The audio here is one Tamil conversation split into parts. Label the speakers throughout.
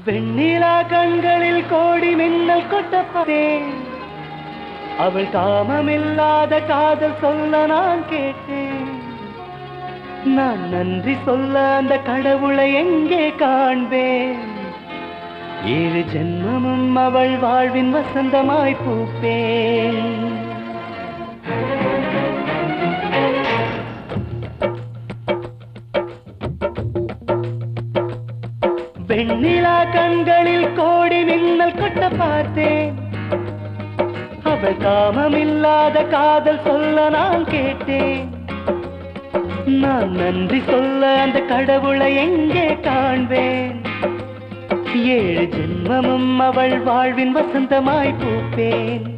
Speaker 1: வெண்ணிலா கண்களில் கோடி மின்னல் கொட்டப்பதே. அவள் காமமில்லாத காதல் சொல்ல நான் கேட்டேன். நான் நன்றி சொல்ல அந்த கடவுளை எங்கே காண்பேன்? ஏழு ஜென்மமும் அவள் வாழ்வின் வசந்தமாய் பூப்பேன். வெண்ணிலா கண்களில் கோடி மின்னல் கொட்ட பார்த்தேன். அவள் காமமில்லாத காதல் சொல்ல நான் கேட்டேன். நான் நன்றி சொல்ல அந்த கடவுளை எங்கே காண்பேன்? ஏழு ஜென்மமும் அவள் வாழ்வின் வசந்தமாய் பூப்பேன்.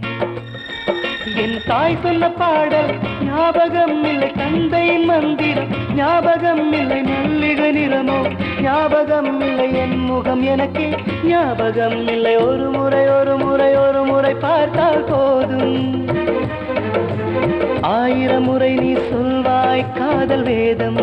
Speaker 1: என் தாய் சொல்ல பாடல் ஞாபகம் இல்லை தந்தையின் மந்திரம் ஞாபகம் இல்லை மல்லிகை நிறமோ ஞாபகம் இல்லை என் முகம் எனக்கு ஞாபகம் இல்லை ஒரு முறை ஒரு முறை ஒரு முறை பார்த்தால் போதும். ஆயிரம் முறை நீ சொல்வாய் காதல் வேதம்.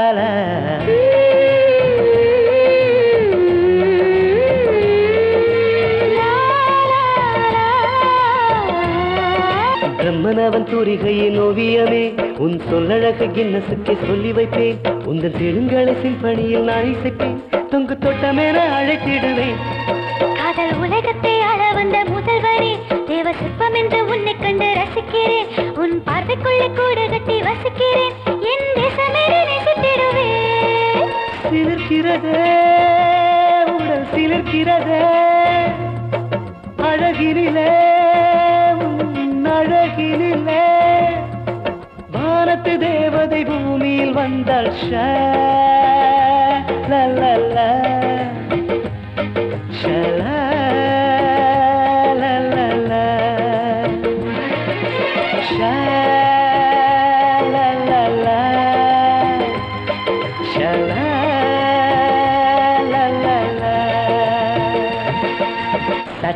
Speaker 1: பிரம்மனவன் தூரிகையின் ஓவியமே உன் சொல்லழக கின்னசுக்கு சொல்லி வைப்பேன். உந்தன் தெலுங்கலை சிம்பனியில் நான் இசைப்பேன். தொங்கு தொட்டமென அழைத்திடுவேன்.
Speaker 2: காதல் உலகத்தை ஆள வந்த முதல்வரே தேவ சிற்பம் என்று உன்னை கண்டு ரசிக்கிறேன். உன் பார்வைக்குள்ள கூடு கட்டி வசிக்கிறேன். என் தேசமேறி நேசித்திடுவேன்
Speaker 1: சிலிர்க்கிறதே உடல் சிலிர்க்கிறதே. அழகினிலே வானத்தினிலே வானத்து தேவதை பூமியில் வந்தாள் ஷல்ல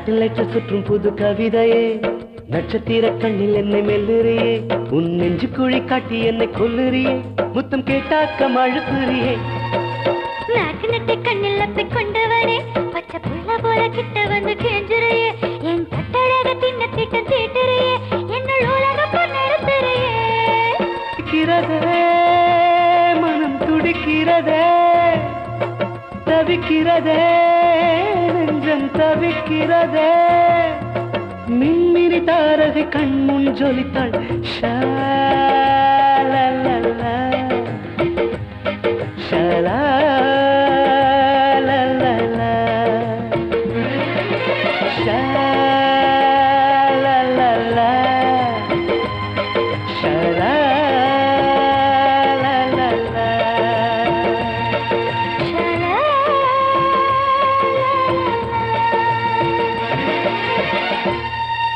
Speaker 1: சேட்டலைட்டு சுற்றும் புது கவிதையே நட்சத்திர கண்ணில் என்னை மெல்லுறியே. உன் நெஞ்சு குழி காட்டி என்னை கொல்லுறியே. முத்தம் கேட்டாக்க அழுத்துறியே
Speaker 2: நாக்கு நட்டை கண்ணில் அப்பி கொண்டவனே பச்சை புள்ள போல கிட்ட வந்து கெஞ்சுறையே. என் தட்டழக தின்ன திட்டம் தீட்டுறையே. என்னுள் உலகம் பொன்னெடுத்துறையே
Speaker 1: துடிக்கிறதே மனம் துடிக்கிறதே. தவிக்கிறதே நெஞ்சம் தவிக்கிறதே. மின்மினி தாரகை கண் முன் ஜொலித்தாள் ஷா.